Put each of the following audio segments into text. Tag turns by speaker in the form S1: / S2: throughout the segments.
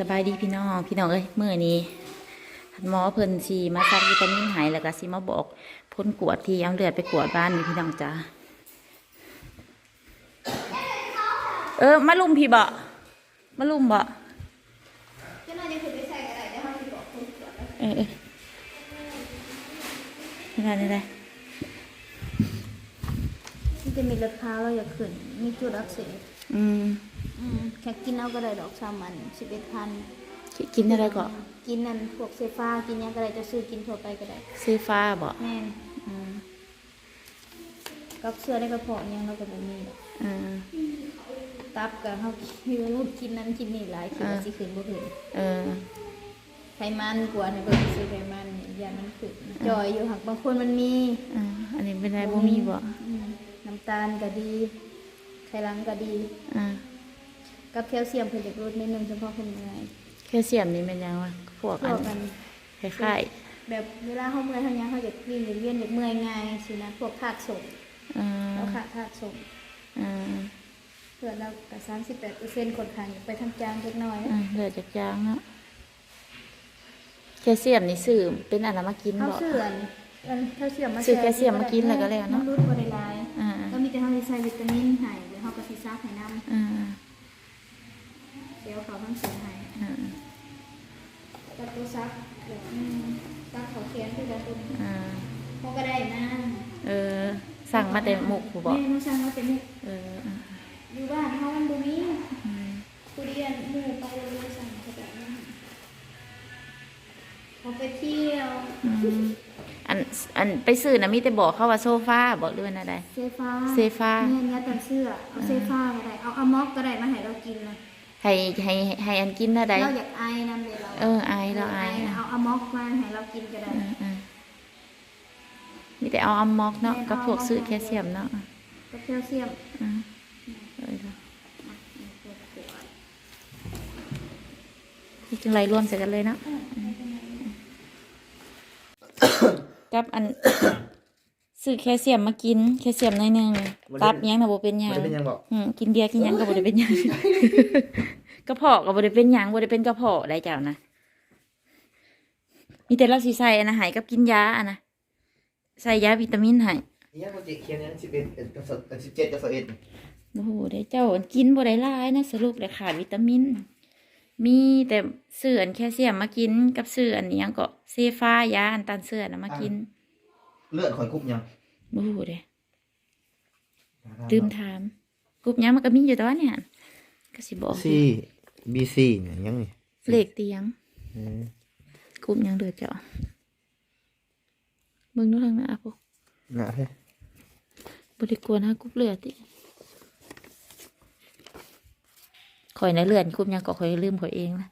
S1: สบายดีพี่น้องพี่น้องเอ้ยเมื้อนี้หมอเพิ่นสิมาซักวิตามินให้แล้วก็สิมาบอกผลกวดที่เอาเลือดไปกวดบ้านนี่พี่น้องจ้าเออมาลุมพี่บ่มาลุมบ่
S2: เจ้าหน้าที่คุณไปใส่กระได้ห้ออกคุณตรวจแล้ว
S1: เออนี่ได้นี่ได้
S2: มันจะมีเลือดขาเราอยากขึ้นมีจุดอักเสบ
S1: อืม
S2: อืมแค่กินเอาก็ได้ดอกชามันสิบเอ็ดพัน
S1: กิกินอะไรก็
S2: กินนั่นพวกเซฟ้ากินหยังก็ได้จะซื้อกินทั่วไปก็ได้
S1: ซีฟ้าบ่
S2: แม่น
S1: อืม
S2: กับเสื้อได้กระเพาะหยังเราก็บ่มีดอก
S1: อืม
S2: ตับกับเฮาคิวรูปกินนั้นกินนี่หลายคิดว่า สิขึ้นบ่ขึ้น
S1: เออ
S2: ไขมันกวนให้เบิ่งซื้อไขมันนี่ยามันขึ้นจอยอยู่หักบางคนมันมี
S1: อ่าอันนี้เป็นอะไรบ่มีบ่
S2: อืมน้ำตาลก็ดี ไขลังก็ดี
S1: อ่า
S2: กับแคลเซียมเพิ่นจะลดนิดนึงเฉพาะคนเมื่อย
S1: แคลเซียมนี่เป็นยังวะพวก
S2: พ
S1: อั
S2: วนกกัน
S1: คล้าย
S2: แบบเวลาเฮาเมื่อยเฮาหยังเฮาอยากวิ่งอยากเวียนอยากเมื่อยง่ายสินะพวกธาตุส่ง
S1: ๆอ่า
S2: เราขาดธาตุส่ง
S1: อ่า
S2: เพื่อเราก็38%คนข้างไปทางจางเล็กน้อย
S1: อ่าเลือดจากยางเนาะแคลเซียมนี่ซื้อเป็นอะไรมากิน
S2: เฮา
S1: บ่
S2: ซื้ออันอันแคลเซียมมา
S1: ซื้อแคลเซียมมากินแล้วก็แล้วเนาะำ
S2: รุดบ่ได้หลาย
S1: อ่า
S2: ก็มีแต่เฮาสิใส่วิตามินให้หรือ เฮาก็สิซักให้นำ
S1: อ่า
S2: เดี๋ยวเขาทั้งเสียให้
S1: อ่า
S2: กับตัวซักแบบอืมซักเขาเขียนคือกันตัวนี้
S1: อ่า
S2: เฮาก็ได้นะ
S1: เออ สั่งมาแต่หมุกผู้บอก
S2: แม่มาสั่งมาแต่หมุก
S1: เอออ่า
S2: อยู่บ้านเฮามันบ่มี
S1: อืม
S2: ทุเรียนหมู่ไปเราเลยสั่งเขาแบบนั้นเขาไปเที่ยว
S1: อืมอันอันไปซื้อนะมีแต่บอกเขาว่าโซฟาบอกเรื่องอะไร
S2: เซฟ้า
S1: เซฟ้า
S2: แม่ยัดแต่เสื้อเอาเซฟ้าก็ได้เอาเอาม็อกก็ได้มาให้เรากินนะ
S1: ให้ให้ให้อันกินอะไร
S2: เราอยากไอนั่นเลยเรา
S1: เออไอเราไอ
S2: นะเอาเอาม็อกมาให้เรากินก็ได้
S1: อ่าอ่ามีแต่เอาอัมมอกเนาะกับพวกซื้อแคลเซียมเนาะ
S2: กับแคลเซียม
S1: อ่าเออเนาะนี่จังไรรวมใส่กันเลยเนาะ กับอันซื้อแคลเซียมมากินแคลเซียมหน่อยหนึงตับหยังนะบ่เป็นหยั
S3: มัน
S1: ง
S3: เป็นยังบอก
S1: อืมกินเบียร์กินหยังก็บ่ได้เป็นหยัง กระเพาะก็บ่ได้เป็นหยังบ่ได้เป็นกระเพาะได้เจ้านะมีแต่เราสิใส่อันนะให้กับกินยาอันนะใส่ยาวิตามินให้
S3: เนี่ยมันจะเขียนเนี่ยสิบเอ็ดเอ็ดกับสิบเจ็ดกับสิบเอ็ด
S1: โอ้โหได้เจ้ากินบ่ได้หลายนะสรุปเลยขาดวิตามิน มีแต่เสื่อนแคลเซียมมากินกับเสื่อนนี้ยังก็เซฟ้ายาอันตันเสื่อนน่ะมากิน
S3: เลือดข่อยคุบยัง
S1: โอ้โหเด้ลืมถามกรุ๊ปหยังมันก็มีอยู่ตอนเนี่ยก็สิบอก
S3: ซีบีซีเนี่ยยังนี่
S1: เลขเตียง
S3: อืม
S1: กลุ่มยังเดือดเจ้าเบิ่งดูทางหน้าพวก
S3: น่ะเฮ้ย
S1: บริกรฮะกรุ๊ปเลือดติ ข่อยในะเลือดกรุ๊ปยังก็ข่อยลืมข่อยเองนะ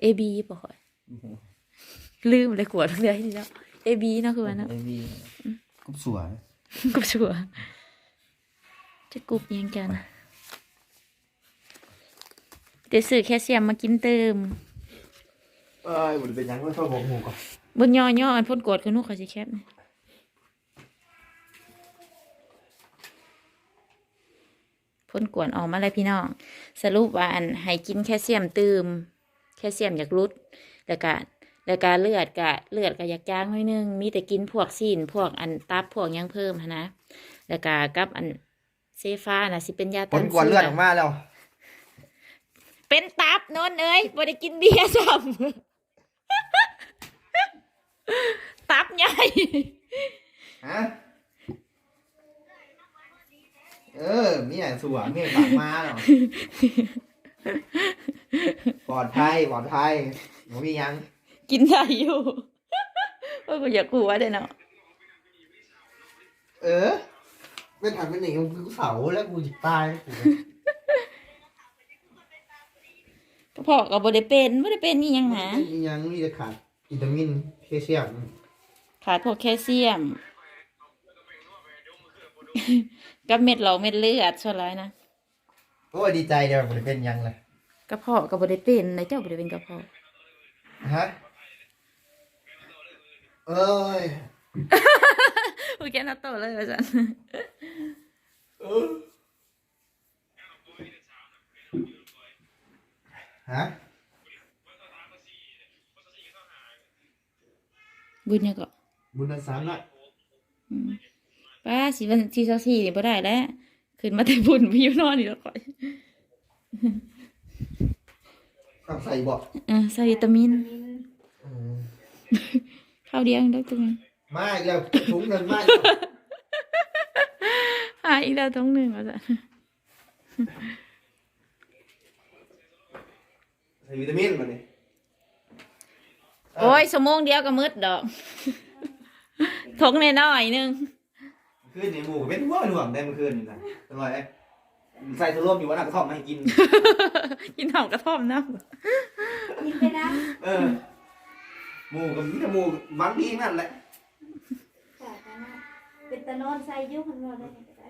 S1: เอบีป่ะข่อย ลืมเลยกวดเลือดทีแล้วเอบีเนาะคือว่าเนาะ
S3: ไอวีคุบสวย
S1: กรุ๊ปชัวร์จะกรุ๊ปยังกันเดี๋ยวซื้อแคลเซียมมากินเติม
S3: เอ้ยบุญเป็นยังไม่ชอบบอกหมูก่อน
S1: บนย่อย่ออันพ่นกวดคือนุกเขาสิแคบนี่ พ่นกวนออกมาเลยพี่น้อง สรุปว่าอันให้กินแคลเซียมตืมแคลเซียมอยากรุดแล้วก็แล้วก็เลือดก็เลือดก็อยากจางหน่อยนึง มีแต่กินพวกซีนพวกอันตับพวกหยังเพิ่มหั้นนะ แล้วก็กับอันเซฟ้าน่ะสิเป็นยา
S3: ผ
S1: ต้า
S3: ล
S1: น
S3: กวนเลือดออกมาแล้ว
S1: เป็นตับโนนเอ้ยบ่ได้กินเบียร์ซ้ำ ตับใหญ่
S3: ฮะ เออมีอย่างสวยมีอย่างปากมาเนาะปลอดภัยปลอดภัยหนูมียัง
S1: กินได้อยู่ว่ากูอยากกลัวเด้เนาะ
S3: เออเป็นถังเป็นหนิงกูเสาแล้วกูจะตายกู
S1: กระเพาะก็บ่ได้เป็นบ่ได้เป็นนี่ยังหา
S3: มียังมีแต่ขาดวิตามินแคลเซียม
S1: ขาดพวกแคลเซียม กับเม็ดเหลาเม็ดเลือดชั่วร้ายนะ
S3: โอ้ดีใจเดี๋ยวบริเป็นยังเลย
S1: กระเพาะกับบริเป็ในเจ้าบริเป็นกระเพาะ
S3: ฮะเอ้ย
S1: โอเคนะโตเลยอาจารย์เอ้ย
S3: ฮะ
S1: บุญเนี่ยก็
S3: บุญนันสามละ
S1: อืม ป้าสิวันที่24นี่บ่ได้แล้วขึ้นมาแต่บุญพี่อยู่นอนนี่แล้วก่อน
S3: ต้องใส่บอก
S1: เออใส่วิตามิน
S2: มิน
S1: ข้าวเดียวได้ตัวนึง
S3: มาอีกแล้วถุงเงินมาอีกแล้ว
S1: หาอีกแล้วท้องหนึ่งแล้วจ้ะ
S3: ใส่วิตามินมาเนี่ย
S1: โอ้ยสมงเดียวก็มืดดอกทงน้อยๆหนึง
S3: คืนนี้หมูเป็นหัวหน่วงได้เมื่อคืนนี่นะอร่อยไหมใส่ทุร่วมอยู่วันนักกระท่อมมาให้กิน
S1: กินหอมกระท่อมน้
S2: กินไปนะ
S3: เออหมูกับมีแต่หมูบางทีนั่นแหละ
S2: ค่ะไปนะเป็นตะนอนใส่อยุคันนอนได้ไงก็ได้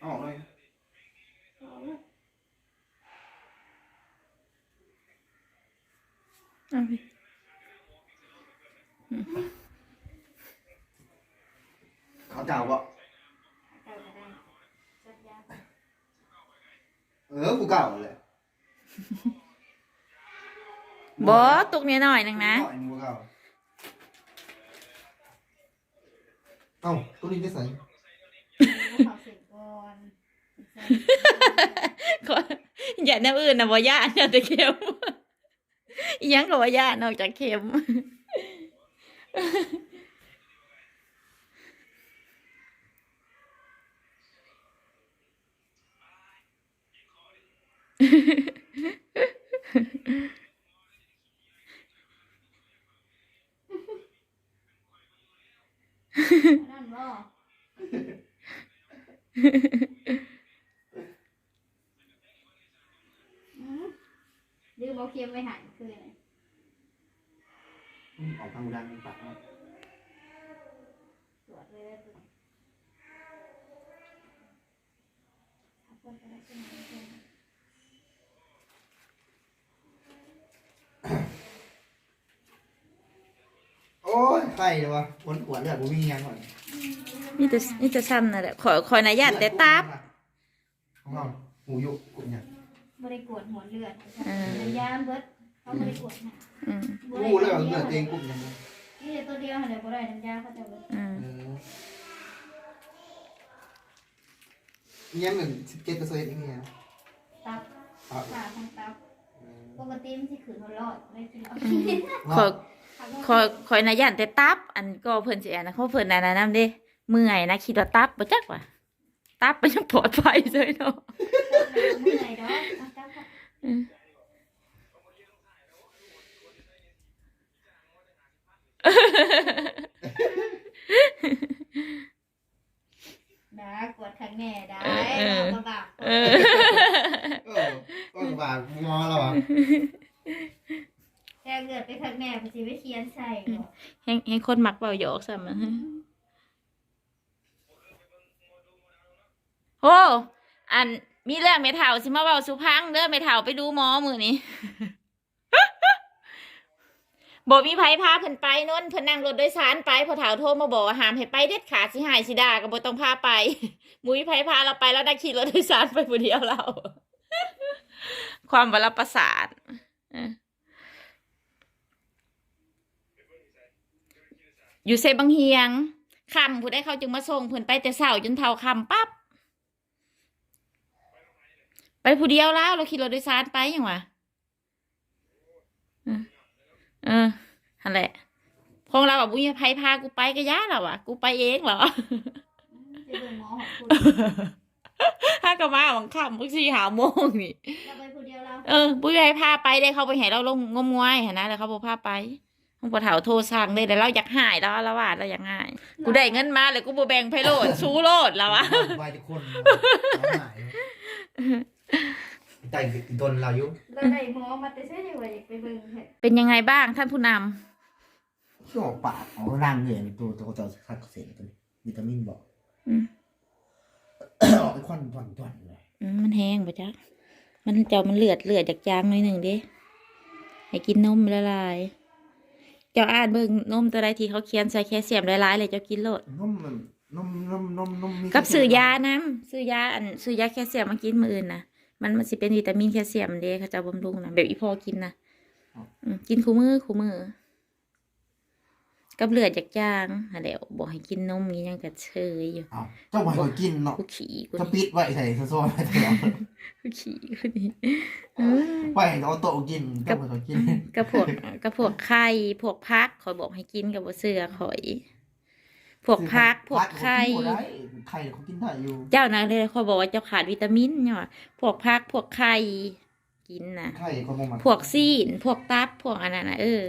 S3: เอาออกเลย
S2: เอาละำ
S1: เอาไป
S3: เขาเจ้าบ่
S2: เอาก็ได้จัดยาไป
S3: เออกูเก่าเลย
S1: บอตุกน้อยๆหนึงนะ
S3: หอยกูเก่าเอ้าตัวนี้จะใส่
S2: เอาเขาเสร็จก่อนใส่
S1: ขออย่าแนวอื่นนะบ่ย่านอย่าแต่เค็มอิห ยังก็บ่ย่านนอกจากเค็ม
S2: นั่นบ่อืมดื้อ บ่เค็มไปหันคืออะไร
S3: อืมออกทางดังปากนะ
S2: ตรวจเลยได้ตัวเอาเพิ่นก็ได้ใช่ไหมเพิ่น
S3: โอ้ยไข่เลยวะคนขวดเลือดกูมียังก่อน
S1: นี่จะนี่จะซ้ำนั่นแหละขอขอนะย่านแต่ตับ
S3: ของเราหมูยุกกูเนี่ย
S2: บ่ได้กวดหัวเลือด
S1: เออ
S2: น้ำยาเบิดเขาบ่ได้กวดหา
S1: อืม
S2: บ่ได้
S3: กูเลยเอาเลือดเองกูยังไง
S2: นี่แต่ตัวเดียวหั่นแหละบ่ได้น้ำยาเขาจะเบิด
S1: อืม
S3: เออเนี่ยเหมือนสิบเจ็ดเปอร์เซ็นต์เองเนี่ย
S2: ตับ
S3: ครับ
S2: ขาทั้งตับปกติมันสิขึ้นหัวรอดได้กินเอา
S1: ขอขอขอนะย่านแต่ตับ อันก็เพิ่นสิอันนะเขาเพิ่นอันนั้นนำเด้เมื่อยนะคิดว่าตับบ่จักว่ะ ตับมันยังปลอดภัยเลยเนาะ
S2: เมื่อยดอกเอาตับค่ะ
S1: อืม
S2: ดากวดข้างแน่ได้
S1: เออ
S2: บ่บาป
S1: เออ
S3: เออก็บาดงอแล้วอะ
S2: แค่เลือดไปข้างแน่มันสิไปเขียนใส่
S1: แห่งแห่งคนมักเบาหยอกซ้ำอะ โอ้อันมีเรื่องเมถาวสิมาเบาสุพังเด้อเมถาวไปดูหมอมือนี้บอกมีไผพาเพิ่นไปนนเพิ่นนั่งรถโดยสารไปพอถาวโทรมาบอกว่าห้ามให้ไปเด็ดขาดสิหายสิดาก็บ่ต้องพาไปมุ้ยไผพาเราไปแล้วได้ขี่รถโดยสารไปผู้เดียวเรา ความวรประสาทอยู่เซบังเฮียงคำผู้ได้เขาจึงมาส่งเพิ่นไปแต่เช้าจนเท่าคำปั๊บ ไปผู้เดียวแล้ว เราขี่รถโดยสารไปยังวะเออเออนั่นแหละพงเราแบบบุญไพพากูไปก็ย่าเราอะ กูไปเองเหรอ
S2: สิเบิ่งหมอของคุณ
S1: ถ้าก็มาหวังค่ำพวกสี่หาโมงนี่
S2: เราไปผู้เดียวเรา
S1: เออบุญไพพาไปได้เขาไปให้เราลงงมงวยเห็นนะแล้วเขาบอกพาไปห้องปะเถาโทรสั่งเลยแต่เราอยากหายแล้วละว่าเราอยากหาย กูได้เงินมาเลยกูบ่แบ่งไพโรดชูโรดแล้ววะ
S3: วายจะคนหายใจโดนเราอยู่
S2: เราได้หมอมาแต่ใช่ยังไงอยากไปเบิ่งเฮ็ด
S1: เป็นยังไงบ้างท่านผู้น
S3: ช่วงปากของร่างเหนื่อยตัวตัวจะคัดเสียงตัววิตามินบอกำ
S1: อืม
S3: ออกไปควันตวนตวนเลย
S1: อืมมันแห้งปะจ๊ะมันเจ้ามันเลือดเลือดจากจางหน่อยหนึ่งเด้ให้กินนมละลาย เจ้าอ่านเบิ่งนมตัวใดที่เขาเขียนใส่แคลเซียมละลายเลยเจ้ากินโลด
S3: นมมันนมนมนมนมมี
S1: กับซื้อยาน้ำซื้อยาอันซื้อยาแคลเซียมมากินมืออื่นนะ มันมันสิเป็นวิตามินแคลเซียมเด้เขาจะบำรุงนะแบบอีพอกินนะอืมกินคู่มือคู่มือกับเลือดจากจางหาแล้วบอกให้กินนมนี้ยังกระเชยอยู่
S3: เอาเจ้าบ่ให้ข่อยกินเนาะ
S1: กูขี่กู
S3: จะ
S1: นี่
S3: ปิดไว้ใส่ซอยไว้แถว
S1: กูขี่กูนี่เอ้ย
S3: ไว้ให้เอาโต๊ะกินเจ้าบ่ให้ข่อยกิน
S1: กับพวกกับพวกไข่พวกพักคอยบอกให้กินกับบ่เสือข่อย พวกพักพวกไข่
S3: พักเขากินบ่ได้ไข่เขากินได้อยู่
S1: เจ้านะเลยคอยบอกว่าเจ้าขาดวิตามินเนี่ยว่ะพวกพักพวกไข่กินนะ
S3: ไข่เขาบ่มา
S1: พวกซีน พวกตับพวกอันนั้นนะเออ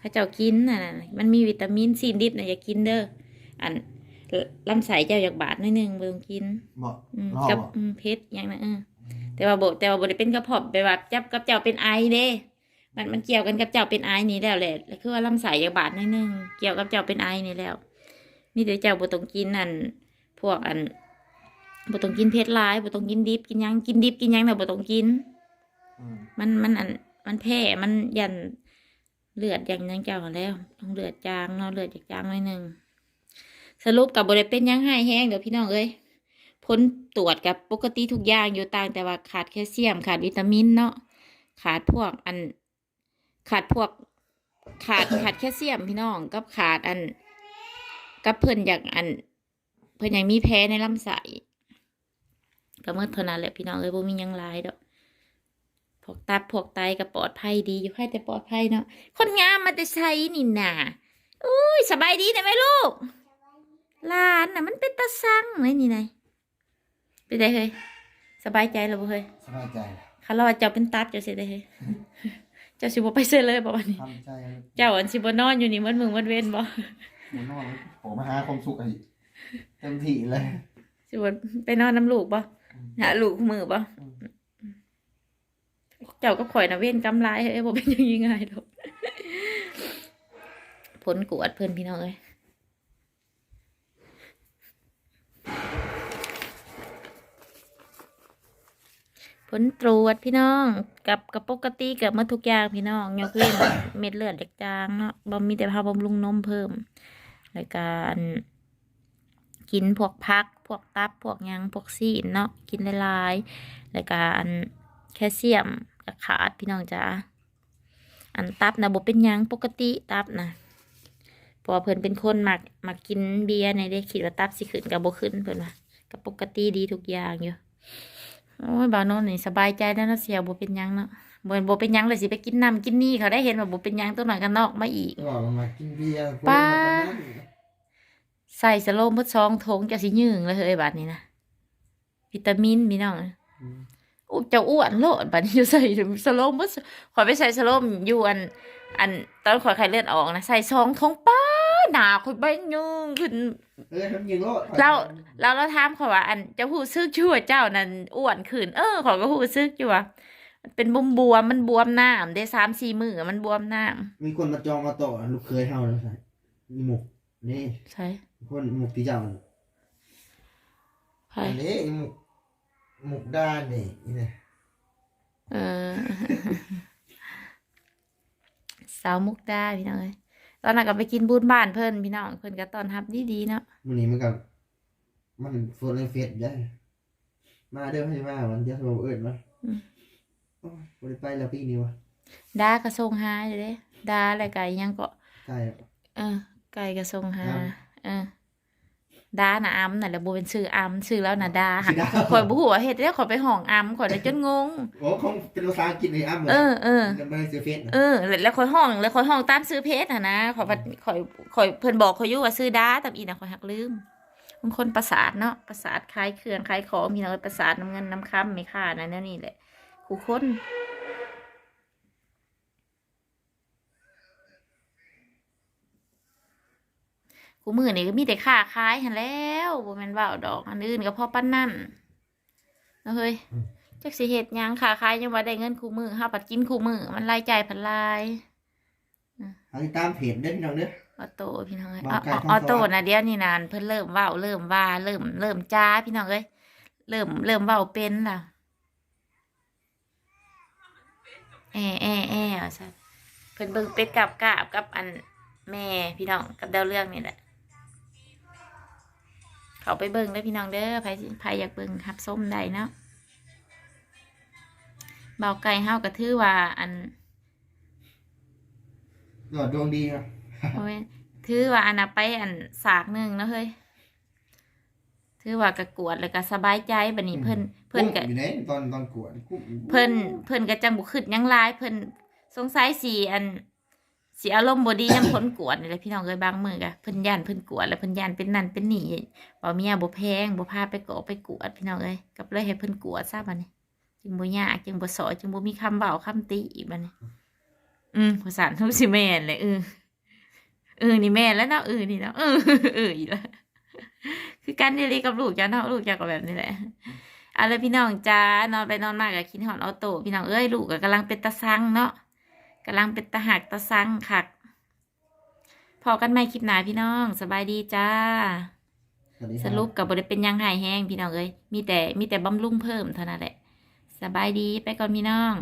S1: ถ้าเจ้ากินน่ะนะมันมีวิตามินซีนดิบนะอย่ากินเด้ออันลำไส้เจ้าอยากบาดหนิดนึงเบิ่งกิน
S3: บ่
S1: อืม
S3: รอ
S1: กับ
S3: บ่
S1: อืมเพชรอย่างนั้นเออแต่ว่าบแต่ว่าบได้เป็นกระเพาะไปแบบจับกับเจ้าเป็นไอเด้มันมันเกี่ยวกันกับเจ้าเป็นไอนี่แล้วแหละแล้วคือว่าลำไส้อยากบาดหนิดนึงเกี่ยวกับเจ้าเป็นไอนี่แล้ว มีแต่เจ้าบ่ต้องกินอันพวกอันบ่ต้องกินเพชรลายบ่ต้องกินดิบกินหยังกินดิบกินหยังแต่ะบ่ต้องกิน
S3: อืม
S1: มันมันอันมันแพ้มันยันเลือดอย่างยังเจ้าหั้นแล้ว ต้องเลือดจางเนาะเลือดจากจางหน่อยหนึ่งสรุปกับบริเป็นหยังให้แห้งเดี๋ยวพี่น้องเอ้ยผลตรวจกับปกติทุกอย่างอยู่ต่างแต่ว่าขาดแคลเซียม ขาดวิตามินเนาะขาดพวกอัน ขาดพวก ขาดขาดแคลเซียมพี่น้องกับขาดอัน กับเพิ่นอย่างอัน เพิ่นยังมีแพ้ในลำไส้ก็เมื่อเท่านั้นแหละพี่น้องเอ้ยบ่มีหยังหลายดอกพวกตับพวกไตก็ปลอดภัยดีอยู่ใครแต่ปลอดภัยเนาะคนงามมันจะใช้นี่นาอุ้ยสบายดีได้ไหมลูกหลานน่ะ มันเป็นตาสั่งเลยนี่นายเป็นไงเฮ้ยสบายใจแล้วบ่เฮ้ย
S3: สบายใจ
S1: คันเราว่าเจ้าเป็นตับเจ้าสิได้เฮ้ยเจ้าสิบ่ไปเซยเลยบ่วันนี้
S3: ทำใจ
S1: เจ้าอันสิบ่นอนอยู่นี่มันมึงมันเว้นบ่
S3: นอนผมมาหาความสุขไอ้เต็มที่เลย
S1: สิบ่ไปนอนน้ำลูกบ่หาลูกมือบ่เจ้าก็ข่อยนะเว้นกำไรเอ้ยบ่เป็นย่างงี้ง่ายดอกผลกวดเพื่อนพี่น้องเอ้ยผลตรวจพี่น้องกับกับปกติกับมาทุกอย่างพี่น้องยกเว้นเม็ดเลือดเด็กจางเนาะบ่มีแต่พาบำรุงนมเพิ่ม รายการกินพวกพัก พวกตับ พวกยังพวกซีนเนาะ กินได้หลายๆรายการแคลเซียมก็ขาดพี่น้องจ้าอันตับนะบ่เป็นยังปกติตับนะพราะว่าเพิ่นเป็นคนมักมักกินเบียร์ในได้คิดว่าตับสิขึ้นกับโบขึ้นเพิ่นว่าก็ปกติดีทุกอย่างอยู่ โอ้ยบาวโนนนี่สบายใจแล้วนะเสียวบ่เป็นยังเนาะ บ่บ่เป็นหยังเลยสิไปกินน้ำกินนี่เขาได้เห็นว่าบ่เป็นหยังตัวหน่อยก็นอกมาอีก
S3: ก็บอกมากินเบียร์
S1: ป้าใส่สโลมเพื่อซองทงจะสิยืงเลยเฮ้ยบัดนี้นะวิตามินพี่น้องอุ๊ยเจะอ้วนโลดบัดนี้อยู่ใส่สโลมเพื่อขอยไปใส่สโลมอยู่อัน อันตอนขอยไข่เลือดออกนะใส่ซองทงป้าหนาขอยใบยืงขึ้น
S3: เอ้ยทำยิงโลด
S1: เราเราเราถามเขาว่า อันเจ้าหูซึกชั่วเจ้านั่นอ้วนขึ้นเออขอยก็หูซึกอยู่ว่า มันเป็นบวมบวมๆมันบวมน้ำได้สามสี่มือมันบวมน้
S3: มีคนมาจองมาต่อลูกเคยเฮาแล้วใช่มีหมกนี่ำ
S1: ใช่
S3: คนหมกที่เจ้า
S1: ใช่
S3: อันนี้หมกหมกด้านนี่นี่
S1: เออ สาวมุกดาพี่น้องเอ้ยตอนนั้นก็ไปกินบุญบ้านเพิ่นพี่น้องเพิ่นก็ต้อนรับดีๆเนาะ
S3: มันนี้มันกับมันโฟนเฟสได้มาเด้อให้มาวันเดียวเราเอิญมาโอ้ย บ่ได้ไปแล้วปีนี้วะ
S1: ดาก็ส่งหาอยู่เด้ดาอะไรไก่ยังก็
S3: ใช่
S1: เออ ไก่ก็ส่งหา
S3: ครับ
S1: เออดาน่ะอ้ำน่ะแล้วบ่เป็นชื่ออ้ำชื่อแล้วน่ะดาหั
S3: ชื่อดา
S1: ข่อยบ่ฮู้ว่าเฮ็ดแล้วข่อยไปห้องอ้ำข่อยเลยจนงง
S3: โอ้เขาเป็นภาษาอังกฤษในอ้ำ
S1: เออเออ
S3: มันไม่ได้ซื้อเฟสนะ
S1: เออแล้วแล้วข่อยห้องแล้วข่อยห้องตามซื้อเพจอะนะข่อยว่าข่อยข่อยเพิ่นบอกข่อยอยู่ว่าซื้อดาแต่อีน่ะข่อยหักลืมบางคนประสาทเนาะประสาทคลายเครื่องคลายของมีเนาะประสาทน้ำเงินน้ำค้ำไม่ค่านั่นนั่นนี่แหละ คูคนคูมือนี่ก็มีแต่ค่าขายหันแล้วบ่แม่นว่าเอาดอกอันอื่นก็พอปานนั่นเอาเฮ้ยจักสิเฮ็ดหยังค่าขายยังว่าได้เงินคูมือเฮาปัดกินคูมือมันรายจ่ายพันลาย
S3: เอาติดตามเพจเด้อพี่น้องเด้อ
S1: ออโต้พี่น้องเอ้ย
S3: บางไก่
S1: ออ
S3: ทอง
S1: ออโต้
S3: สว่าง
S1: นะเดี๋ยวนี้นานเพิ่นเริ่มเว้าเริ่มว่าเริ่มเริ่มจ้าพี่น้องเอ้ยเริ่มเริ่มเว้าเป็นล่ะ แอแอแอว่าซั่นเพิ่นเบิ่งเป็ดกับกาบกับอันแม่พี่น้องกับดาวเรื่องนี่แหละ เขาไปเบิ่งเด้อพี่น้องเด้อใครใครอยากเบิ่งรับส้มได้เนาะเบาไก่เฮาก็ถือว่าอัน
S3: ยอดดวงดีครับ
S1: โอ้ยถือว่าอันน่ะไปอันสากหนึ่งเนาะเฮ้ย ถือว่ากระกวดแล้วก็สบายใจบัดนี้เพิ่นเพิ่นก็
S3: กุ้งอยู่ไหนตอนตอนกวนกุ้ง
S1: เพิ่นเพิ่นก็จังบ่คิดหยังหลายเพิ่นสงสัยสิอันสิอารมณ์บ่ดียามผลกวดนี่แหละพี่น้องเอ้ยบางมื้อก็เพิ่นย่านเพิ่นกวดแล้วเพิ่นย่านเป็นนั่นเป็นนี่บ่เมียบ่แพงบ่พาไปเกาะไปกวดพี่น้องเอ้ยก็เลยให้เพิ่นกวดซะบัดนี้จึงบ่ยากจึงบ่สอจึงบ่มีคำเว้าคำติอีกบัดนี้อืมภาษาทุกสิแม่นเลยเออเออนี่แม่นแล้วเนาะเออนี่เนาะเออเอออีกแล้ว คือกันนี่เลยกับลูกจ้าเนาะลูกจ้าก็แบบนี้แหละเอาเลยพี่น้องจ้านอนไปนอนมากกับคิดหอนเอาโตพี่น้องเอ้ยลูกก็กำลังเป็นตาซังเนาะกำลังเป็นตาหักตาซังคักพอกันใหม่คลิปหน้าพี่น้อง สบายดีจ้า
S3: สวัสดีค
S1: ส
S3: บ
S1: รุปกับบริเป็นหยังหายแห้งพี่น้องเอ้ยมีแต่มีแต่บำรุงเพิ่มเท่านั้นแหละ สบายดีไปก่อนพี่น้อง